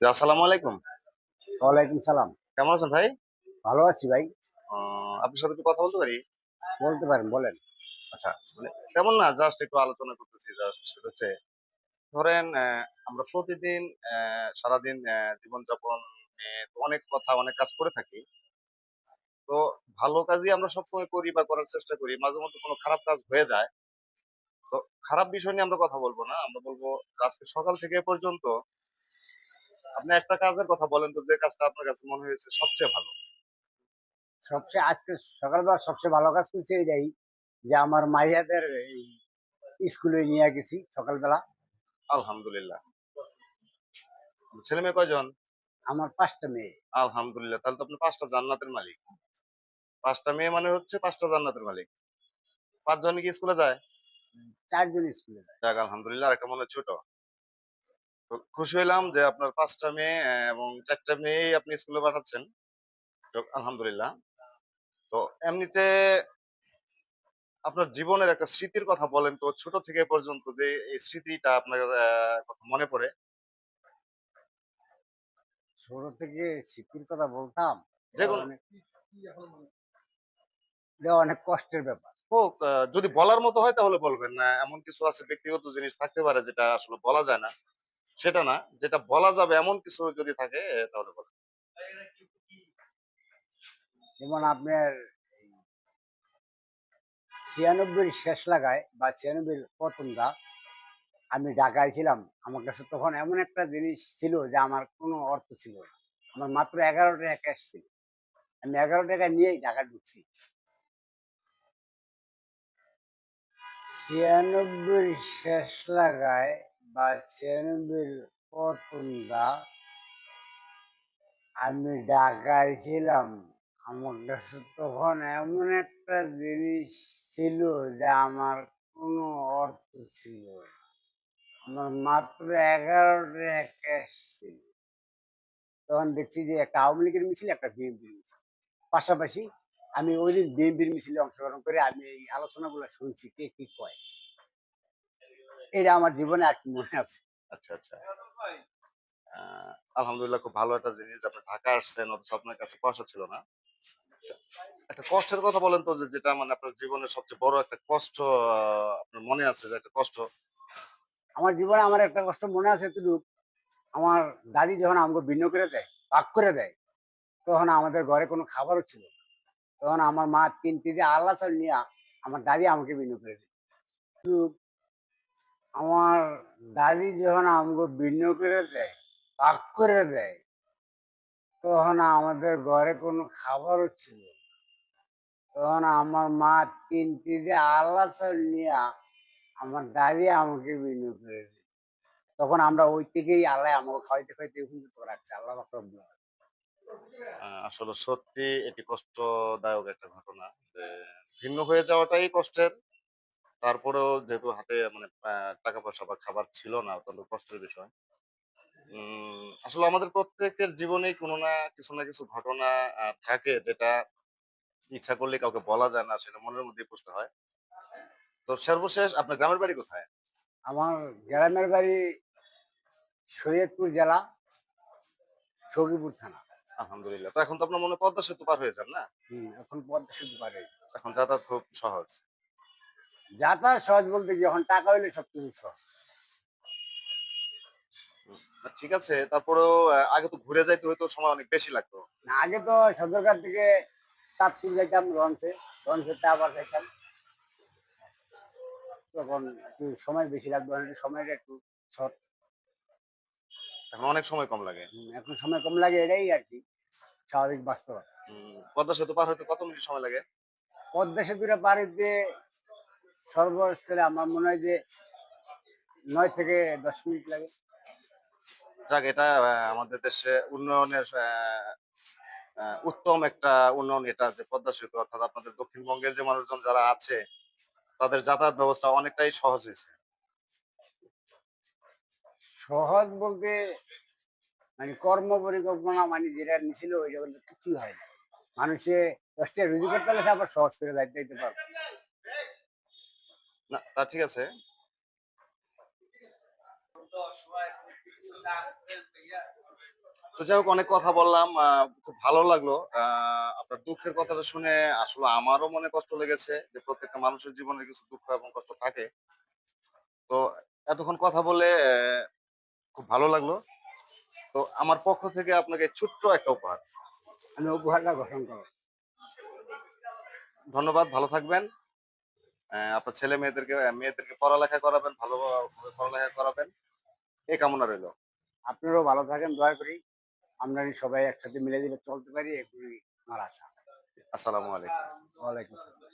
আসসালামু আলাইকুম। ওয়ালাইকুম সালাম। কেমন আছেন ভাই? ভালো আছি ভাই। আপনার সাথে একটু কথা বলতে পারি? বলতে পারেন বলেন। আচ্ছা মানে তেমন না জাস্ট একটু আলোচনা করতেছি জাস্ট সেটা হচ্ছে ধরেন আমরা প্রতিদিন সারাদিন জীবনযাপন অনেক কথা অনেক কাজ করে থাকি। তো ভালো কাজই আমরা সবসময় করি বা করার চেষ্টা করি মাঝে মধ্যে কোনো খারাপ কাজ হয়ে যায়। তো খারাপ বিষয় নিয়ে আমরা কথা বলব না আমরা বলব আজকে সকাল থেকে পর্যন্ত আপনি একটা কাজের কথা বলেন তো যে কাজটা আপনার কাছে মনে হয়েছে সবচেয়ে ভালো? সবচেয়ে আজকে সকালবেলা সবচেয়ে ভালো কাজ করছে এটাই যে আমার মাইয়াদের এই স্কুলে নিয়ে গেছি সকালবেলা। আলহামদুলিল্লাহ। ছেলে মেয়ে কয়জন? আমার পাঁচটা মেয়ে। আলহামদুলিল্লাহ। তাহলে তো আপনি পাঁচটা জান্নাতের মালিক। পাঁচটা মেয়ে মানে হচ্ছে পাঁচটা জান্নাতের মালিক। পাঁচজন কি স্কুলে যায়? চারজন স্কুলে যায়। যাক আলহামদুলিল্লাহ আর একটা মনে ছোট। খুশি হইলাম যে আপনার পাঁচটা মেয়ে এবং চারটা মেয়েই আপনি স্কুলে পাঠাচ্ছেন। আলহামদুলিল্লাহ। তো এমনিতে আপনার জীবনের একটা স্মৃতির কথা বলেন তো ছোট থেকে পর্যন্ত যে এই স্মৃতিটা আপনার কথা মনে পড়ে? ছোট থেকে স্মৃতির কথা বলতাম যে অনেক- অনেক কষ্টের ব্যাপার। হোক যদি বলার মতো হয় তাহলে বলবেন না এমন কিছু আছে ব্যক্তিগত জিনিস থাকতে পারে যেটা আসলে বলা যায় না। সেটা না, যেটা বলা যাবে এমন কিছু যদি থাকে, তাহলে বলেন যেমন আপনার ছিয়ানব্বই শেষ লাগায় বা ছিয়ানব্বই প্রথম দা আমি ঢাকায় ছিলাম, আমার কাছে তখন এমন একটা জিনিস ছিল যে আমার কোনো অর্থ ছিল না। আমার মাত্র এগারো টাকা ক্যাশ ছিল। আমি এগারো টাকা নিয়েই ঢাকা ঢুকছি। ছিয়ানব্বই শেষ লাগায় বা প্রথম দা আমি ঢাকায় ছিলাম আমার কাছে তখন এমন একটা জিনিস ছিল যে আমার কোনো অর্থ ছিল আমার মাত্র এগারো টাকা ক্যাশ ছিল। তখন দেখছি যে একটা আওয়ামী লীগের মিছিল একটা বিএনপির মিছিল। পাশাপাশি আমি ওই দিন বিএনপির মিছিলে অংশগ্রহণ করে আমি এই আলোচনাগুলো শুনছি, কে কি কয়। এটা আমার জীবনে আর কি মনে আছে। আচ্ছা আচ্ছা। আলহামদুলিল্লাহ খুব ভালো একটা জিনিস। আপনি ঢাকা আসছেন অথচ আপনার কাছে পয়সা ছিল না। একটা কষ্টের কথা বলেন তো যেটা মানে আপনার জীবনের সবচেয়ে বড় একটা কষ্ট আপনার মনে আছে যে একটা কষ্ট? আমার জীবনে আমার একটা কষ্ট মনে আছে শুধু আমার দাদি যখন আমাকে ভিন্ন করে দেয় ভাগ করে দেয় তখন আমাদের ঘরে কোনো খাবারও ছিল না। তখন আমার মা তিন কেজি আল্লাহ চাল নিয়ে আমার দাদি আমাকে ভিন্ন করে দেয় আমার দাদি যখন আমাকে ভিন্ন করে দেয়, ভাগ করে দেয়, তখন আমাদের ঘরে কোনো খাবারও ছিল তখন আমার মা তিন কেজি আল্লাহ চাল নিয়ে আমার দাদি আমাকে ভিন্ন করে তখন আমরা ওই থেকেই আল্লাহ আমাকে খাইতে খাইতে তো রাখছে আল্লাহ আসলে সত্যি এটি কষ্টদায়ক একটা ঘটনা যে ভিন্ন হয়ে যাওয়াটাই কষ্টের। তারপরেও যেহেতু হাতে মানে টাকা পয়সা বা খাবার ছিল না অত্যন্ত কষ্টের বিষয়। আসলে আমাদের প্রত্যেকের জীবনেই কোনো না কিছু না কিছু ঘটনা থাকে যেটা ইচ্ছা করলে কাউকে বলা যায় না সেটা মনের মধ্যেই পুষতে হয়। তো সর্বশেষ আপনার গ্রামের বাড়ি কোথায়? আমার গ্রামের বাড়ি সৈয়দপুর জেলা সগিপুর থানা। আলহামদুলিল্লাহ। তো এখন তো আপনার মনে পদ্মা সেতু পার হয়ে যান না? এখন পদ্মা সেতু পারে এখন যাতায়াত খুব সহজ। যাতায়াত সহজ বলতে কি এখন টাকা হইলে সব কিছু সহজ ঠিক আছে তারপরেও আগে তো ঘুরে যাইতে হয়তো সময় অনেক বেশি লাগতো। না, আগে তো সদরঘাট থেকে চাঁদপুর যাইতাম লঞ্চে। লঞ্চেতে আবার যাইতাম তখন একটু সময় বেশি লাগতো সময়টা একটু শর্ট। এখন অনেক সময় কম লাগে। এখন সময় কম লাগে এটাই আর কি স্বাভাবিক বাস্তবতা। পদ্মা সেতু পার হইতে কত মিনিট সময় লাগে? পদ্মা সেতুটা পার হইতে সর্বস্থলে আমার মনে হয় যে নয় থেকে দশ মিনিট লাগে। যাক এটা আমাদের দেশে উন্নয়নের উত্তম একটা উন্নয়ন এটা যে পদ্মা সেতু অর্থাৎ আপনাদের দক্ষিণবঙ্গের যে মানুষজন যারা আছে তাদের যাতায়াত ব্যবস্থা অনেকটাই সহজ হয়েছে। সহজ বলতে মানে কর্ম পরিকল্পনা মানে যেটা নিছিল ওইটা কিন্তু কিছুই হয় মানুষে দশটা রুজি করতে গেছে আবার সহজ করে দায়িত্ব দিতে পারবে। না তা ঠিক আছে। তো যাই হোক অনেক কথা বললাম খুব ভালো লাগল। আপনার দুঃখের কথাটা শুনে আসলে আমারও মনে কষ্ট লেগেছে যে প্রত্যেকটা মানুষের জীবনে কিছু দুঃখ এবং কষ্ট থাকে। তো এতক্ষণ কথা বলে খুব ভালো লাগল। তো আমার পক্ষ থেকে আপনাকে ছোট্ট একটা উপহার। আমি উপহারটা গ্রহণ করো ধন্যবাদ ভালো থাকবেন। আপনার ছেলে মেয়েদেরকে মেয়েদেরকে পড়ালেখা করাবেন ভালোভাবে পড়ালেখা করাবেন। এই কামনা রইল। আপনারাও ভালো থাকেন দয়া করি। আমরা সবাই একসাথে মিলে দিলে চলতে পারি এগুলি আমার আশা। আসসালামু আলাইকুম। ওয়ালাইকুম আসসালাম।